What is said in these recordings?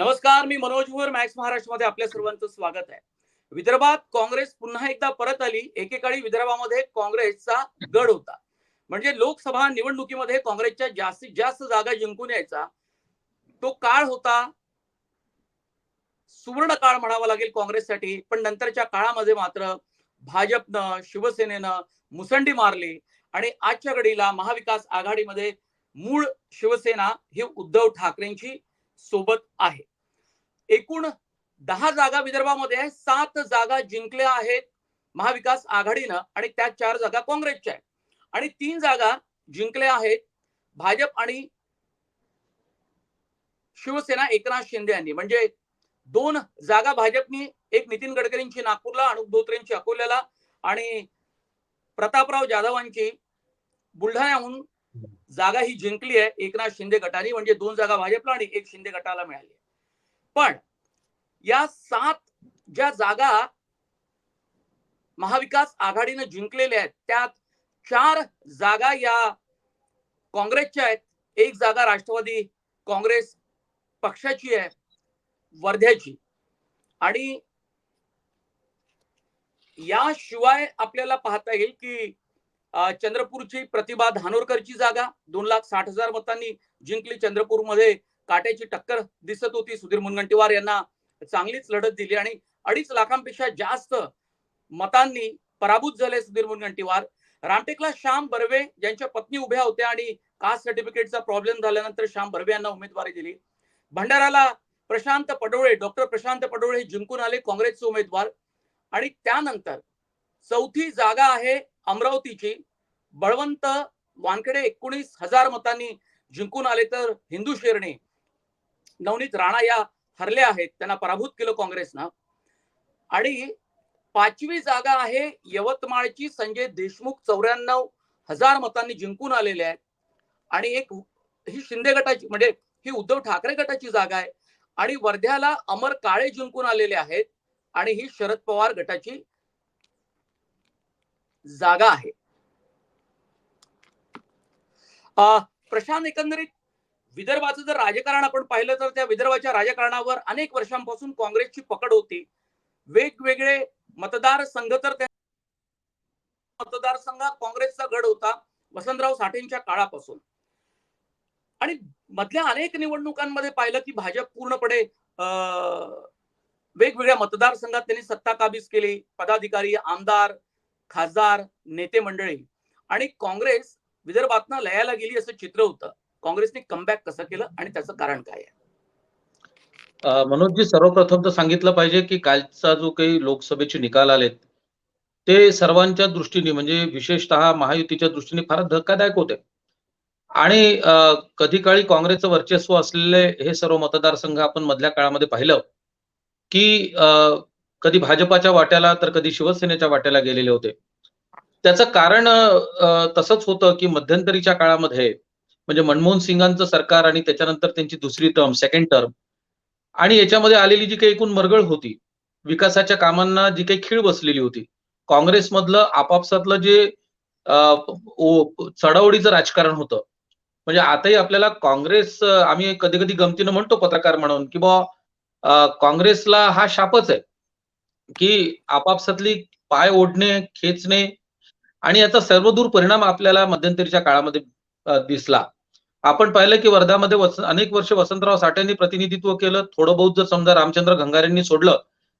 नमस्कार मी मनोज भुवर मॅक्स महाराष्ट्रमध्ये आपल्या सर्वांचं स्वागत आहे. विदर्भात काँग्रेस पुन्हा एकदा परत आली एकेकाळी विदर्भामध्ये काँग्रेसचा गड होता. म्हणजे लोकसभा निवडणुकीमध्ये काँग्रेसच्या जास्तीत जास्त जागा जिंकून यायचा तो काळ होता. सुवर्ण काळ म्हणावा लागेल काँग्रेससाठी पण नंतरच्या काळामध्ये मात्र भाजपनं शिवसेनेनं मुसंडी मारली आणि आजच्या घडीला महाविकास आघाडीमध्ये मूळ शिवसेना ही उद्धव ठाकरेंची सोबत आहे. एकूण दहा जागा विदर्भामध्ये आहे सात जागा जिंकल्या आहेत महाविकास आघाडीनं आणि त्या चार जागा काँग्रेसच्या आहेत. आणि तीन जागा जिंकल्या आहेत भाजप आणि शिवसेना एकनाथ शिंदे यांनी. म्हणजे दोन जागा भाजपनी एक नितीन गडकरींची नागपूरला अनुप धोत्रेंची अकोल्याला. आणि प्रतापराव जाधवांची बुलढाण्याहून जागा ही जिंकली आहे एकनाथ शिंदे गटाने. म्हणजे दोन जागा भाजपला आणि एक शिंदे गटाला मिळाली पण या सात ज्या जागा महाविकास आघाडीनं जिंकलेल्या आहेत त्यात चार जागा या काँग्रेसच्या आहेत. एक जागा राष्ट्रवादी काँग्रेस पक्षाची आहे वर्ध्याची. आणि याशिवाय आपल्याला पाहता येईल की चंद्रपूरची प्रतिभा धानोरकरची जागा दोन लाख साठ हजार मतांनी जिंकली. चंद्रपूरमध्ये काट्याची टक्कर दिसत होती. सुधीर मुनगंटीवार यांना चांगलीच लढत दिली आणि अडीच लाखांपेक्षा जास्त मतांनी पराभूत झाले सुधीर मुनगंटीवार. रामटेकला श्याम बर्वे ज्यांच्या पत्नी उभ्या होत्या आणि कास्ट सर्टिफिकेटचा प्रॉब्लेम झाल्यानंतर श्याम बर्वे यांना उमेदवारी दिली. भंडाराला प्रशांत पडोळे डॉक्टर प्रशांत पडोळे हे जिंकून आले काँग्रेसचे उमेदवार. आणि त्यानंतर चौथी जागा आहे अमरावतीची. बळवंत वानखेडे एकोणीस हजार मतांनी जिंकून आले तर हिंदू शेरणे. नवनीत राणा या हरले आहेत त्यांना पराभूत केलं काँग्रेसनं. आणि पाचवी जागा आहे यवतमाळची संजय देशमुख चौऱ्याण्णव हजार मतांनी जिंकून आलेले आहेत. आणि एक ही शिंदे गटाची म्हणजे ही उद्धव ठाकरे गटाची जागा आहे. आणि वर्ध्याला अमर काळे जिंकून आलेले आहेत. आणि ही शरद पवार गटाची जागा आहे. प्रशांत एकंदरीत विदर्भाचं जर राजकारण आपण पाहिलं तर त्या विदर्भाच्या राजकारणावर अनेक वर्षांपासून काँग्रेसची पकड होती. वेगवेगळे मतदार संघ तर मतदारसंघात काँग्रेसचा गड होता वसंतराव साठेंच्या काळापासून. आणि मधल्या अनेक निवडणुकांमध्ये पाहिलं की भाजप पूर्णपणे अं, वेगवेगळ्या मतदारसंघात त्यांनी सत्ता काबीज केली. पदाधिकारी आमदार खासदार नेते मंडळी. आणि काँग्रेस विदर्भातनं लयाला गेली असं चित्र होतं. काँग्रेसने कमबॅक कसं केलं आणि त्याचं कारण काय आहे? मनोजजी सर्वप्रथम तर सांगितलं पाहिजे की कालचा जो काही लोकसभेचे निकाल आलेत ते सर्वांच्या दृष्टीने म्हणजे विशेषतः महायुतीच्या दृष्टीने फार धक्कादायक होते. आणि कधी काळी काँग्रेसचं वर्चस्व असलेले हे सर्व मतदारसंघ आपण मधल्या काळामध्ये पाहिलं की कधी भाजपाच्या वाट्याला तर कधी शिवसेनेच्या वाट्याला गेलेले होते. त्याचं कारण तसंच होतं की मध्यंतरीच्या काळामध्ये म्हणजे मनमोहन सिंगांचं सरकार आणि त्याच्यानंतर त्यांची दुसरी टर्म सेकंड टर्म आणि याच्यामध्ये आलेली जी काही एकूण मरगळ होती विकासाच्या कामांना जी काही खीळ बसलेली होती काँग्रेसमधलं आपापसातलं जे अ, राजकारण होतं. म्हणजे आताही आपल्याला काँग्रेस आम्ही कधी कधी गमतीनं म्हणतो पत्रकार म्हणून की बा काँग्रेसला हा शापच आहे की आपापसातली पाय ओढणे खेचणे आणि याचा सर्वदूर परिणाम आपल्याला मध्यंतरीच्या काळामध्ये दिसला. आपण पाहिलं की वर्धामध्ये वस- अनेक वर्ष वसंतराव साठेंनी प्रतिनिधित्व केलं. थोडं बहुत जर समजा रामचंद्र घंगारेंनी सोडलं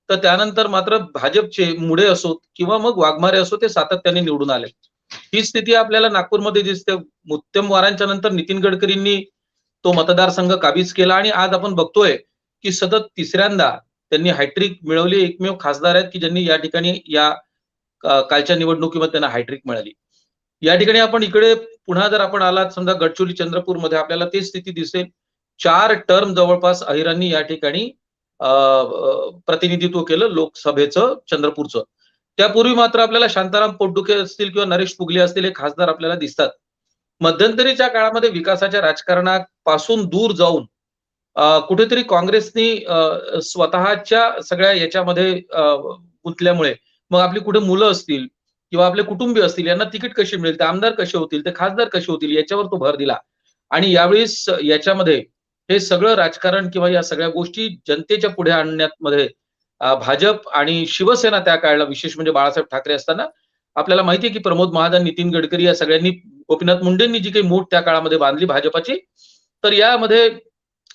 तर त्यानंतर मात्र भाजपचे मुडे असोत किंवा मग वाघमारे असो ते सातत्याने निवडून आले. ही स्थिती आपल्याला नागपूरमध्ये दिसते. उत्तम वारांच्या नंतर नितीन गडकरींनी तो मतदारसंघ काबीज केला आणि आज आपण बघतोय की सतत तिसऱ्यांदा त्यांनी हॅट्रिक मिळवली. एकमेव खासदार आहेत की ज्यांनी या ठिकाणी या कालच्या निवडणुकीमध्ये त्यांना हॅट्रिक मिळाली. या ठिकाणी आपण इकडे पुन्हा जर आपण आलात समजा गडचिरोली चंद्रपूरमध्ये आपल्याला तेच स्थिती दिसेल. चार टर्म जवळपास अहिरांनी या ठिकाणी अ, प्रतिनिधित्व केलं लोकसभेचं चंद्रपूरचं. त्यापूर्वी मात्र आपल्याला शांताराम पोटदुखे असतील किंवा नरेश पुगले असतील हे खासदार आपल्याला दिसतात. मध्यंतरीच्या काळामध्ये विकासाच्या राजकारणापासून दूर जाऊन कुठेतरी काँग्रेसनी स्वतःच्या सगळ्या याच्यामध्ये गुंतल्यामुळे मग आपली कुठे मुलं असतील किंवा आपले कुटुंबीय असतील यांना तिकीट कशी मिळेल ते आमदार कसे होतील ते खासदार कसे होतील याच्यावर तो भर दिला. आणि यावेळेस याच्यामध्ये हे सगळं राजकारण किंवा या सगळ्या गोष्टी जनतेच्या पुढे आणण्यामध्ये भाजप आणि शिवसेना त्या काळाला विशेष म्हणजे बाळासाहेब ठाकरे असताना आपल्याला माहिती आहे की प्रमोद महाजन नितीन गडकरी या सगळ्यांनी गोपीनाथ मुंडेंनी जी काही मूठ त्या काळामध्ये बांधली भाजपाची तर यामध्ये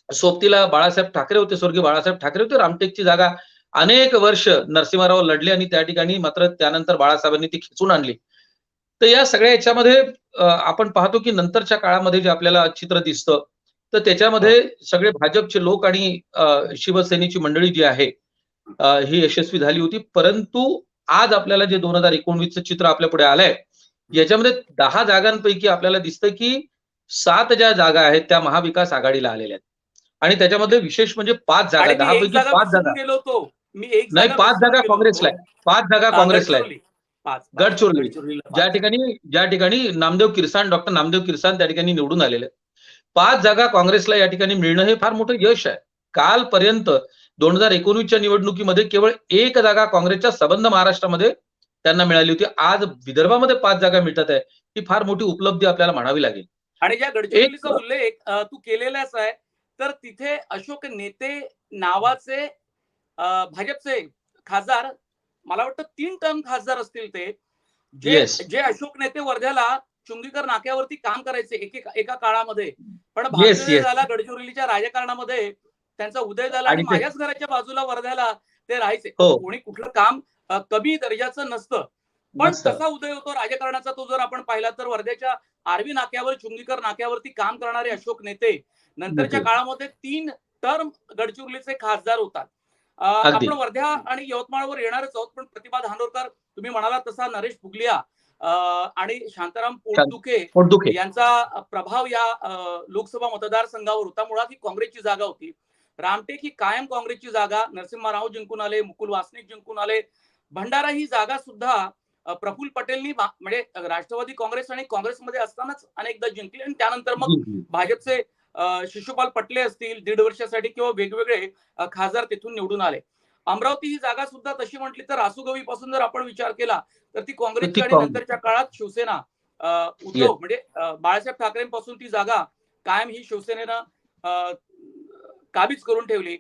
सोबतीला बाळासाहेब ठाकरे होते स्वर्गीय बाळासाहेब ठाकरे होते रामटेकची जागा अनेक वर्ष नरसिंहराव लढले आणि त्या ठिकाणी मात्र त्यानंतर बाळासाहेबांनी ती खेचून आणली. तर या सगळ्या याच्यामध्ये आपण पाहतो की नंतरच्या काळामध्ये जे आपल्याला चित्र दिसतं तर त्याच्यामध्ये सगळे भाजपचे लोक आणि शिवसेनेची मंडळी जी आहे ही यशस्वी झाली होती. परंतु आज आपल्याला जे दोन हजार एकोणवीसचं चित्र आपल्या पुढे आलंय याच्यामध्ये दहा जागांपैकी आपल्याला दिसतं की सात ज्या जागा आहेत त्या महाविकास आघाडीला आलेल्या आहेत. आणि त्याच्यामध्ये विशेष म्हणजे पाच जागा दहा पैकी पाच जागा. मी एक नाही, पाच जागा काँग्रेसला होतो. पाच जागा काँग्रेसला गडचिरोली. ज्या. ठिकाणी ज्या ठिकाणी नामदेव किरसान डॉक्टर नामदेव किरसान त्या ठिकाणी निवडून आलेले. पाच जागा काँग्रेसला या ठिकाणी मिळणं हे फार मोठं यश आहे. कालपर्यंत दोन हजार एकोणवीसच्या निवडणुकीमध्ये केवळ एक जागा काँग्रेसच्या संबंध महाराष्ट्रामध्ये त्यांना मिळाली होती. आज विदर्भामध्ये पाच जागा मिळतात आहे. ही फार मोठी उपलब्धी आपल्याला म्हणावी लागेल. आणि ज्या गडचिरोलीचा एक- उल्लेख तू केलेलाच आहे तर तिथे अशोक नेते नावाचे भाजपचे खासदार मला वाटतं तीन टर्म खासदार असतील ते जे Yes. जे अशोक नेते वर्ध्याला चुंगीकर नाक्यावरती काम करायचे एके- एका काळामध्ये पण yes. झाला गडचिरोलीच्या राजकारणामध्ये त्यांचा उदय झाला आणि माझ्याच घराच्या बाजूला वर्ध्याला ते राहायचे हो. कोणी कुठलं काम कमी दर्जाचं नसतं पण. कसा उदय होतो राजकारणाचा तो जर आपण पाहिला तर वर्ध्याच्या आरवी नाक्यावर चुंगीकर नाक्यावरती काम करणारे अशोक नेते नंतरच्या नेते. काळामध्ये तीन टर्म गडचिरोलीचे खासदार होतात. आपण वर्ध्या आणि यवतमाळवर येणारच आहोत पण प्रतिभा धानोरकर तुम्ही म्हणाला तसा नरेश फुगलिया आणि शांताराम पोटदुखे यांचा प्रभाव या लोकसभा मतदारसंघावर होता. मुळात ही काँग्रेसची जागा होती. रामटेक ही कायम काँग्रेसची जागा. नरसिंहराव जिंकून आले मुकुल वासनिक जिंकून आले. भंडारा ही जागा सुद्धा अ, प्रफुल्ल पटेलनी म्हणजे राष्ट्रवादी काँग्रेस आणि काँग्रेसमध्ये असतानाच अनेकदा जिंकली आणि त्यानंतर मग भाजपचे शिशुपाल पटले असतील दीड वर्षासाठी किंवा वेगवेगळे खासदार तिथून निवडून आले. अमरावती ही जागा सुद्धा तशी म्हटली तर रासुगवी पासून जर आपण विचार केला तर ती काँग्रेसची ती आणि काँग्रेस. नंतरच्या काळात शिवसेना उद्धव. म्हणजे बाळासाहेब ठाकरेंपासून ती जागा कायम ही शिवसेनेनं काबीज करून ठेवली.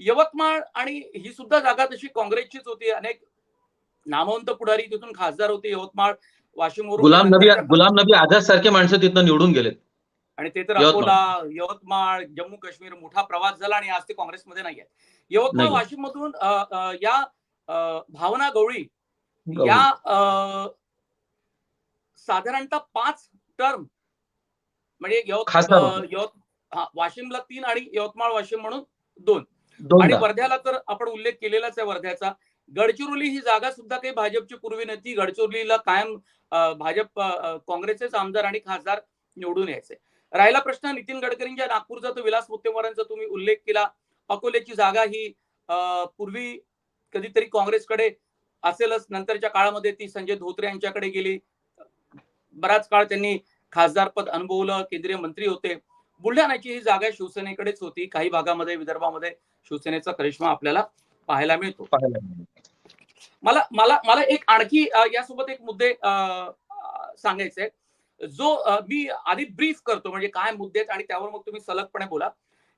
यवतमाळ आणि ही सुद्धा जागा तशी काँग्रेसचीच होती. अनेक नामवंत पुढारी तिथून खासदार होते. यवतमाळ वाशिमवरून गुलाम नबी गुलाम नबी आझाद सारखे माणसं तिथनं निवडून गेलेत. आणि ते तर. अकोला यवतमाळ जम्मू काश्मीर मोठा प्रवास झाला आणि आज ते काँग्रेसमध्ये नाही आहे यवतमाळ. वाशिम मधून या भावना गवळी. या साधारणतः पाच टर्म म्हणजे यवत हा, वाशिमला तीन आणि यवतमाळ वाशिम म्हणून दोन. आणि वर्ध्याला तर आपण उल्लेख केलेलाच आहे वर्ध्याचा. गडचिरोली ही जागा सुद्धा काही भाजपची पूर्वी नव्हती. गडचिरोलीला कायम भाजप काँग्रेसचेच आमदार आणि खासदार निवडून यायचे. राहिला प्रश्न नितीन गडकरींच्या नागपूरचा तो विलास मुत्तेमवारांचा तुम्ही उल्लेख केला. अकोल्याची जागा ही पूर्वी कधीतरी काँग्रेसकडे असेलच. नंतरच्या काळामध्ये ती संजय धोत्रे यांच्याकडे गेली. बराच काळ त्यांनी खासदारपद अनुभवलं केंद्रीय मंत्री होते. बुलढाण्याची ही जागा शिवसेनेकडेच होती. काही भागामध्ये विदर्भामध्ये शिवसेनेचा करिश्मा आपल्याला पाहायला मिळतो. मला मला मला एक आणखी यासोबत एक मुद्दे सांगायचे आहेत. जो मी आधी ब्रीफ करतो म्हणजे काय मुद्दे आहेत आणि त्यावर मग तुम्ही सलगपणे बोला.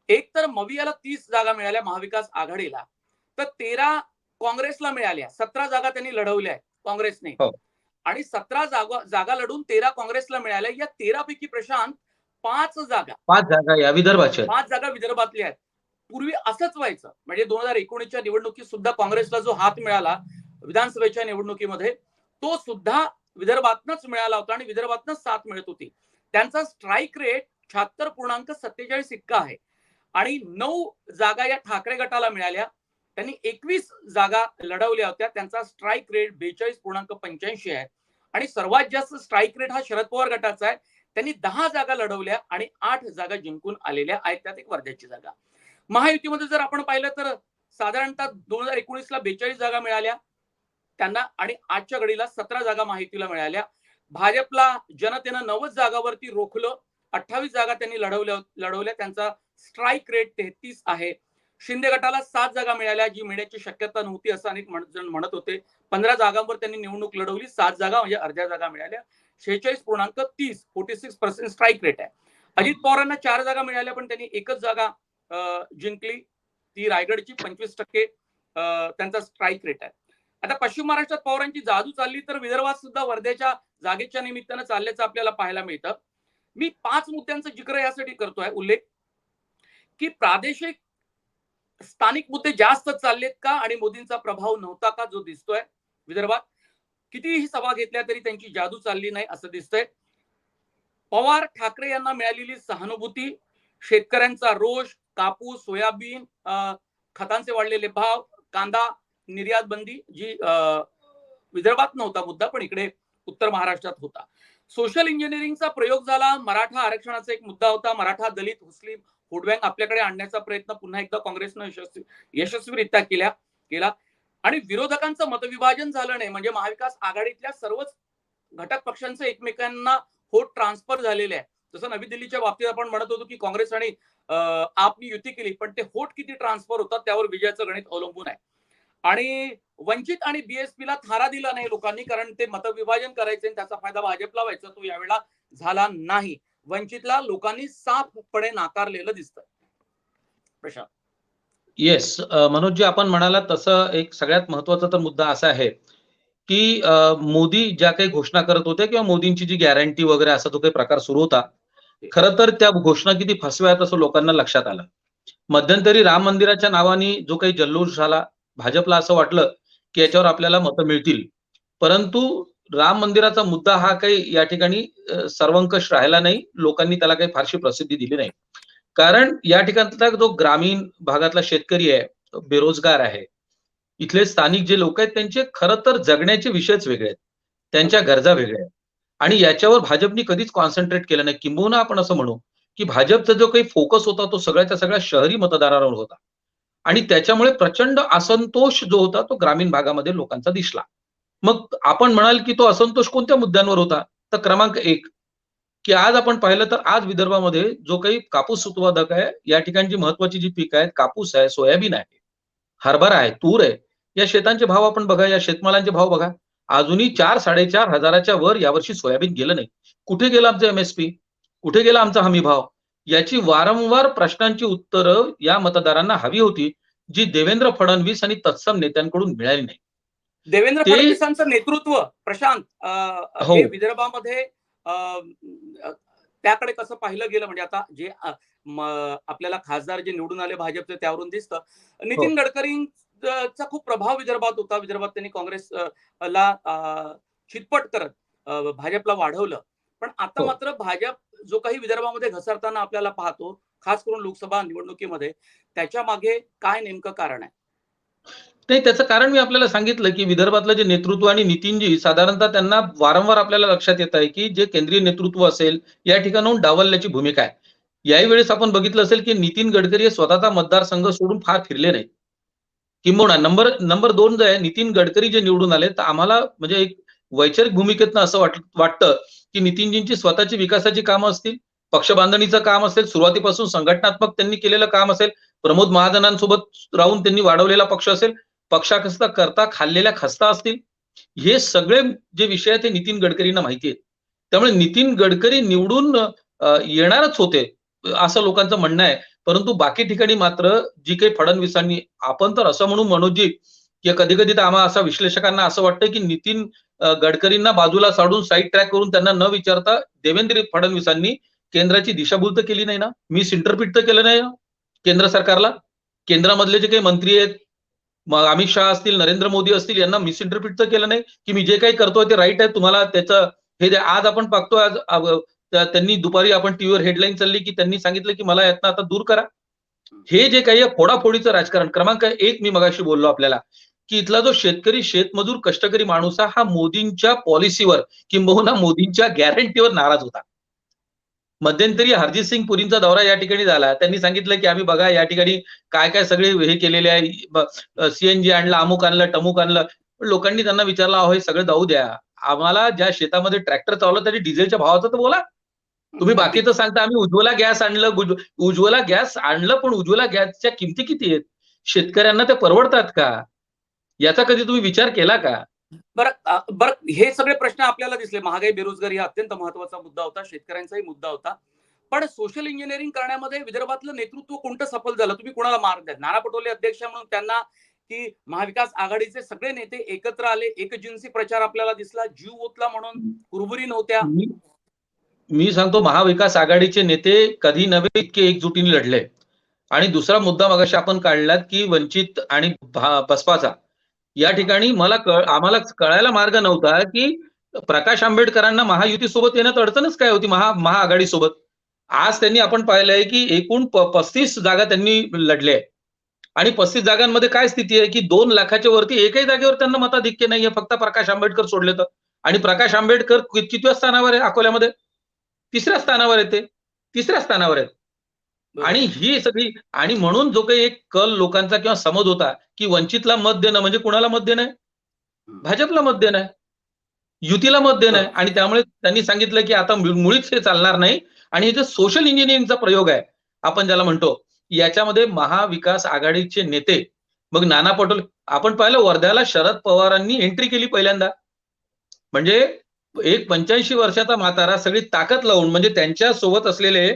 एक तर मवियाला तीस जागा मिळाल्या महाविकास आघाडीला. तर तेरा काँग्रेसला मिळाल्या. सतरा जागा त्यांनी लढवल्या आहेत काँग्रेसने. हो. आणि सतरा जागा जागा लढून तेरा काँग्रेसला मिळाल्या. या तेरा पैकी प्रशांत पाच जागा. पाच जागा या विदर्भाच्या. पाच जागा विदर्भातल्या आहेत. पूर्वी असंच व्हायचं. म्हणजे दोन हजार एकोणीसच्या निवडणुकीत सुद्धा काँग्रेसला जो हात मिळाला विधानसभेच्या निवडणुकीमध्ये तो सुद्धा विदर्भातनच मिळाला होता आणि विदर्भातनच साथ मिळत होती. त्यांचा स्ट्राईक रेट शहात्तर पूर्णांक सत्तेचाळीस इतका आहे. आणि नऊ जागा या ठाकरे गटाला मिळाल्या. त्यांनी एकवीस जागा लढवल्या होत्या. त्यांचा स्ट्राईक रेट बेचाळीस पूर्णांक पंच्याऐंशी आहे. आणि सर्वात जास्त स्ट्राईक रेट हा शरद पवार गटाचा आहे. त्यांनी दहा जागा लढवल्या आणि आठ जागा जिंकून आलेल्या आहेत. त्यात एक वर्ध्याची जागा. महायुतीमध्ये जर आपण पाहिलं तर साधारणतः दोन हजार एकोणीस ला बेचाळीस जागा मिळाल्या. त्यांना आणि आजच्या घडीला सतरा जागा माहितीला मिळाल्या. भाजपला जनतेनं नव्वद जागावरती रोखलं. अठ्ठावीस जागा त्यांनी लढवल्या लढवल्या. त्यांचा स्ट्राईक रेट तेहतीस आहे. शिंदे गटाला सात जागा मिळाल्या जी मिळण्याची शक्यता नव्हती असं अनेक जण म्हणत होते. पंधरा जागांवर त्यांनी निवडणूक लढवली सात जागा म्हणजे अर्ध्या जागा मिळाल्या. शेहेचाळीस पूर्णांक तीस forty six percent strike rate आहे. अजित पवारांना चार जागा मिळाल्या पण त्यांनी एकच जागा जिंकली. ती रायगडची पंचवीस टक्के त्यांचा स्ट्राईक रेट आहे. आता पश्चिम महाराष्ट्रात पवारांची जादू चालली तर विदर्भात सुद्धा वर्ध्याच्या जागेच्या निमित्तानं चालल्याचं आपल्याला पाहायला मिळतं. मी पाच मुद्द्यांचा जिक्र यासाठी करतोय उल्लेख. की प्रादेशिक स्थानिक मुद्दे जास्त चाललेत का आणि मोदींचा प्रभाव नव्हता का जो दिसतोय विदर्भात? कितीही सभा घेतल्या तरी त्यांची जादू चालली नाही असं दिसतंय. पवार ठाकरे यांना मिळालेली सहानुभूती शेतकऱ्यांचा रोष कापूस सोयाबीन खतांचे वाढलेले भाव कांदा निर्यात बंदी जी अं, विदर्भात नव्हता मुद्दा पण इकडे उत्तर महाराष्ट्रात होता. सोशल इंजिनिअरिंगचा प्रयोग झाला. मराठा आरक्षणाचा एक मुद्दा होता. मराठा दलित मुस्लिम वोट आपल्याकडे आणण्याचा प्रयत्न पुन्हा एकदा काँग्रेसनं यशस्वी यशस्वीरित्या केल्या केला. आणि विरोधकांचं मतविभाजन झालं नाही म्हणजे महाविकास आघाडीतल्या सर्वच घटक पक्षांचं एकमेकांना होट ट्रान्सफर झालेले आहे. जसं नवी दिल्लीच्या बाबतीत आपण म्हणत होतो की काँग्रेस आणि आपली आपनी युती केली पण ते होट किती ट्रान्सफर होतात त्यावर विजयाचं गणित अवलंबून आहे. आणि वंचित आणि बीएसपी ला थारा दिला नाही लोकांनी कारण ते मतविभाजन करायचे आणि त्याचा फायदा भाजपला व्हायचा तो यावेळेला झाला नाही. वंचितला लोकांनी साफपणे नाकारलेलं दिसत प्रशांत. येस मनोजजी आपण म्हणाला तसं एक सगळ्यात महत्त्वाचा तर मुद्दा असा आहे की मोदी ज्या काही घोषणा करत होते किंवा मोदींची जी गॅरंटी वगैरे असा जो काही प्रकार सुरू होता खर तर त्या घोषणा किती फसव्या असं लोकांना लक्षात आलं. मध्यंतरी राम मंदिराच्या नावाने जो काही जल्लोष झाला भाजपला असं वाटलं की याच्यावर आपल्याला मतं मिळतील. परंतु राम मंदिराचा मुद्दा हा काही या ठिकाणी सर्वंकष राहिला नाही. लोकांनी त्याला काही फारशी प्रसिद्धी दिली नाही. कारण या ठिकाणचा जो ग्रामीण भागातला शेतकरी आहे बेरोजगार आहे. इथले स्थानिक जे लोक आहेत त्यांचे खरं तर जगण्याचे विषयच वेगळे आहेत. त्यांच्या गरजा वेगळ्या आहेत. आणि याच्यावर भाजपनी कधीच कॉन्सन्ट्रेट केलं नाही. किंबहुना आपण असं म्हणू की भाजपचा जो काही फोकस होता तो सगळ्याच्या सगळ्या शहरी मतदारांवर होता. आणि त्याच्यामुळे प्रचंड असंतोष जो होता तो ग्रामीण भागामध्ये लोकांचा दिसला. मग आपण म्हणाल की तो असंतोष कोणत्या मुद्द्यांवर होता? तर क्रमांक एक. की आज आपण पाहिलं तर आज विदर्भामध्ये जो काही कापूस उत्पादक आहे या ठिकाणची महत्वाची जी पीक आहेत कापूस आहे सोयाबीन आहे हरभरा आहे तूर आहे या शेतांचे भाव आपण बघा या शेतमालांचे भाव बघा. अजूनही चार साडेचार हजाराच्या वर यावर्षी सोयाबीन गेलं नाही. कुठे गेला आमचं एमएसपी कुठे गेला आमचा हमी भाव याची वारंवार प्रश्नांची उत्तरं या मतदारांना हवी होती जी देवेंद्र फडणवीस आणि तत्सम नेत्यांकडून मिळाली नाही. देवेंद्र फडणवीसांचं नेतृत्व प्रशांत हो. हे विदर्भामध्ये त्याकडे कसं पाहिलं गेलं म्हणजे आता जे आपल्याला खासदार जे निवडून आले भाजपचे त्यावरून दिसतं. नितीन गडकरींचा खूप प्रभाव विदर्भात होता. विदर्भात त्यांनी काँग्रेस अं, ला अं, चितपट करत भाजपला वाढवलं. पण आता हो. मात्र भाजप जो काही विदर्भामध्ये घसरताना आपल्याला पाहतो खास करून लोकसभा निवडणुकीमध्ये त्याच्यामागे काय नेमकं कारण आहे? नाही त्याचं कारण मी आपल्याला सांगितलं की विदर्भातलं जे नेतृत्व आणि नितीनजी साधारणतः त्यांना वारंवार आपल्याला लक्षात येत आहे की जे केंद्रीय नेतृत्व असेल या ठिकाणाहून डावलण्याची भूमिका आहे. याही वेळेस आपण बघितलं असेल की नितीन गडकरी हे स्वतःचा मतदारसंघ सोडून फार फिरले नाही किंबहुना नंबर नंबर दोन जे आहे नितीन गडकरी जे निवडून आले तर आम्हाला म्हणजे एक वैचारिक भूमिकेतनं असं वाट वाटतं की नितीनजींची स्वतःची विकासाची कामं असतील पक्ष बांधणीचं काम असेल सुरुवातीपासून संघटनात्मक त्यांनी केलेलं काम असेल प्रमोद महाजनांसोबत राहून त्यांनी वाढवलेला पक्ष असेल पक्षाकस्ता करता खाल्लेल्या खस्ता असतील हे सगळे जे विषय आहेत ते नितीन गडकरींना माहिती आहेत. त्यामुळे नितीन गडकरी निवडून येणारच होते असं लोकांचं म्हणणं आहे. परंतु बाकी ठिकाणी मात्र जी काही फडणवीसांनी आपण तर असं म्हणून मनोजी की कधी कधी तर आम्हाला असं विश्लेषकांना असं वाटतं की नितीन गडकरींना बाजूला साडून साईड ट्रॅक करून त्यांना न विचारता देवेंद्र फडणवीसांनी केंद्राची दिशाभूल तर केली नाही ना? मिस इंटरप्रिट तर केलं नाही केंद्र सरकारला? केंद्रामधले जे काही मंत्री आहेत मग अमित शहा असतील नरेंद्र मोदी असतील यांना मिसइंटरप्रिट तर केलं नाही की मी जे काही करतोय ते राईट आहे. तुम्हाला त्याचं हे द्या. आज आपण बघतोय आज त्यांनी दुपारी आपण टीव्हीवर हेडलाईन चालली की त्यांनी सांगितलं की मला यातनं आता दूर करा. हे जे काही फोडाफोडीचं राजकारण. क्रमांक एक मी मगाशी बोललो आपल्याला. की इथला जो शेतकरी शेतमजूर कष्टकरी माणूस आहे हा मोदींच्या पॉलिसीवर किंबहुना मोदींच्या गॅरंटीवर नाराज होता. मध्यंतरी हरजित सिंग पुरींचा दौरा या ठिकाणी झाला. त्यांनी सांगितलं की आम्ही बघा या ठिकाणी काय काय सगळे हे केलेले आहे. सीएनजी आणलं अमुक आणलं टमुक आणलं. पण लोकांनी त्यांना विचारलं अहो हे सगळं जाऊ द्या. आम्हाला ज्या शेतामध्ये ट्रॅक्टर चालवलं त्याच्या डिझेलच्या भावाचं तर बोला. तुम्ही बाकीचं सांगता आम्ही उज्ज्वला गॅस आणलं उज्ज्वला गॅस आणलं पण उज्ज्वला गॅसच्या किमती किती आहेत? शेतकऱ्यांना ते परवडतात का? याचा कधी तुम्ही विचार केला का? बरं बरं हे सगळे प्रश्न आपल्याला दिसले. महागाई बेरोजगारी हा अत्यंत महत्त्वाचा मुद्दा होता शेतकऱ्यांचाही मुद्दा होता. पण सोशल इंजिनिअरिंग करण्यामध्ये विदर्भातलं नेतृत्व कोणतं सफल झालं? तुम्ही कोणाला मार्ग द्या नाना पटोले अध्यक्ष म्हणून त्यांना की महाविकास आघाडीचे सगळे नेते एकत्र आले एकजिन्सी प्रचार आपल्याला दिसला जीव ओतला म्हणून कुरबुरी नव्हत्या. मी सांगतो महाविकास आघाडीचे नेते कधी नव्हे इतके एकजुटीने लढले. आणि दुसरा मुद्दा मगाशी आपण काढलात की वंचित आणि बसपाचा. या ठिकाणी मला कळ आम्हाला कळायला मार्ग नव्हता की प्रकाश आंबेडकरांना महायुती सोबत येण्यात अडचणच काय होती महा महाआघाडी सोबत आज त्यांनी आपण पाहिलंय की एकूण पस्तीस जागा त्यांनी लढल्या आणि पस्तीस जागांमध्ये काय स्थिती आहे की दोन लाखाच्या वरती एकही जागेवर त्यांना मताधिक्य नाहीये फक्त प्रकाश आंबेडकर सोडले तर. आणि प्रकाश आंबेडकर कितव्या स्थानावर आहे अकोल्यामध्ये? तिसऱ्या स्थानावर येते तिसऱ्या स्थानावर आहेत. आणि ही सगळी आणि म्हणून जो काही एक कल लोकांचा किंवा समज होता की वंचितला मत देणं म्हणजे कुणाला मत देणं आहे? भाजपला मत देणं आहे. युतीला मत देणं आहे. आणि त्यामुळे त्यांनी सांगितलं की आता मुळीच हे चालणार नाही. आणि हे जे सोशल इंजिनिअरिंगचा प्रयोग आहे आपण ज्याला म्हणतो याच्यामध्ये महाविकास आघाडीचे नेते मग नाना पटोले आपण पाहिलं वर्ध्याला शरद पवारांनी एंट्री केली पहिल्यांदा. म्हणजे एक पंच्याऐंशी वर्षाचा म्हातारा सगळी ताकद लावून म्हणजे त्यांच्यासोबत असलेले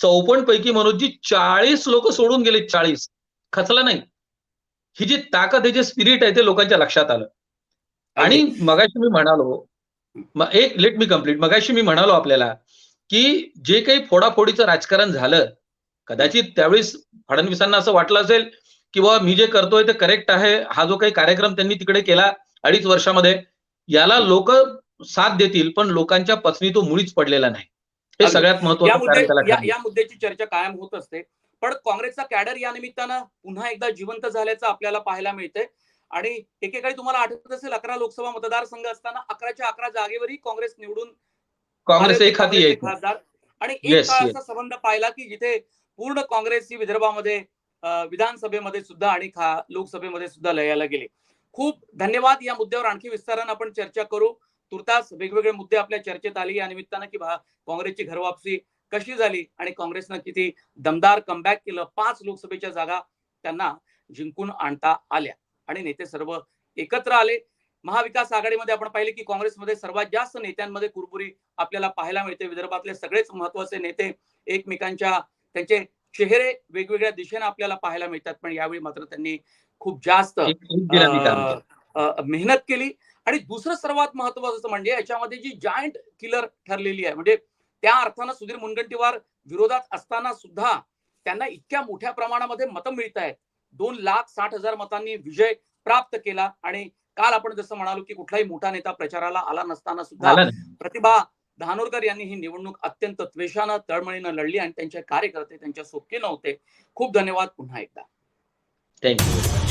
चौपन्न पैकी मनोजजी चाळीस लोक सोडून गेले चाळीस. खचला नाही. ही जी ताकद हे जे स्पिरिट आहे ते लोकांच्या लक्षात आलं. आणि मगाशी मी म्हणालो एक लेट मी कंप्लीट मगाशी मी म्हणालो आपल्याला की जे काही फोडाफोडीचं राजकारण झालं कदाचित त्यावेळेस फडणवीसांना असं वाटलं असेल की बाबा मी जे करतोय ते करेक्ट आहे हा जो काही कार्यक्रम त्यांनी तिकडे केला अडीच वर्षामध्ये याला लोक साथ देतील पण लोकांच्या पत्नी तो मुळीच पडलेला नाही. हे. सगळ्यात या महत्वाचं या, मुद्द्याची चर्चा कायम होत असते. पण काँग्रेसचा कॅडर या निमित्तानं पुन्हा एकदा जिवंत झाल्याचं आपल्याला पाहायला मिळतंय. आणि एकेकाळी तुम्हाला आठवत असेल अकरा लोकसभा मतदारसंघ असताना अकराच्या अकरा जागेवरही काँग्रेस निवडून काँग्रेस यायचं खासदार. आणि एक. असा संबंध पाहिला की जिथे पूर्ण काँग्रेस ही विदर्भामध्ये विधानसभेमध्ये सुद्धा आणि लोकसभेमध्ये सुद्धा लयाला गेले. खूप धन्यवाद या मुद्द्यावर आणखी विस्तारानं आपण चर्चा करू. तुर्तास वेगवेगळे मुद्दे आपल्या चर्चेत आले. या निमित्तानं की काँग्रेसची घरवापसी कशी झाली आणि काँग्रेसनं किती दमदार कमबॅक केलं? पाच लोकसभेच्या जागा त्यांना जिंकून आणता आल्या. आणि नेते सर्व एकत्र आले. महाविकास आघाडीमध्ये आपण पाहिले की काँग्रेसमध्ये सर्वात जास्त नेत्यांमध्ये कुरबुरी आपल्याला पाहायला मिळते. विदर्भातले सगळेच महत्त्वाचे नेते एकमेकांच्या त्यांचे चेहरे वेगवेगळ्या दिशेने आपल्याला पाहायला मिळतात. पण यावेळी मात्र त्यांनी खूप जास्त मेहनत केली. आणि दुसरं सर्वात महत्वाचं म्हणजे याच्यामध्ये जी जायंट किलर ठरलेली आहे म्हणजे त्या अर्थानं सुधीर मुनगंटीवार विरोधात असताना सुद्धा त्यांना इतक्या मोठ्या प्रमाणामध्ये मतं मिळत आहेत. दोन लाख साठ हजार मतांनी विजय प्राप्त केला आणि काल आपण जसं म्हणालो की कुठलाही मोठा नेता प्रचाराला आला नसताना सुद्धा प्रतिभा धानोरकर यांनी ही निवडणूक अत्यंत त्वेषानं तळमळीनं लढली आणि त्यांचे कार्यकर्ते त्यांच्या सोबती नव्हते. खूप धन्यवाद पुन्हा एकदा. थँक्यू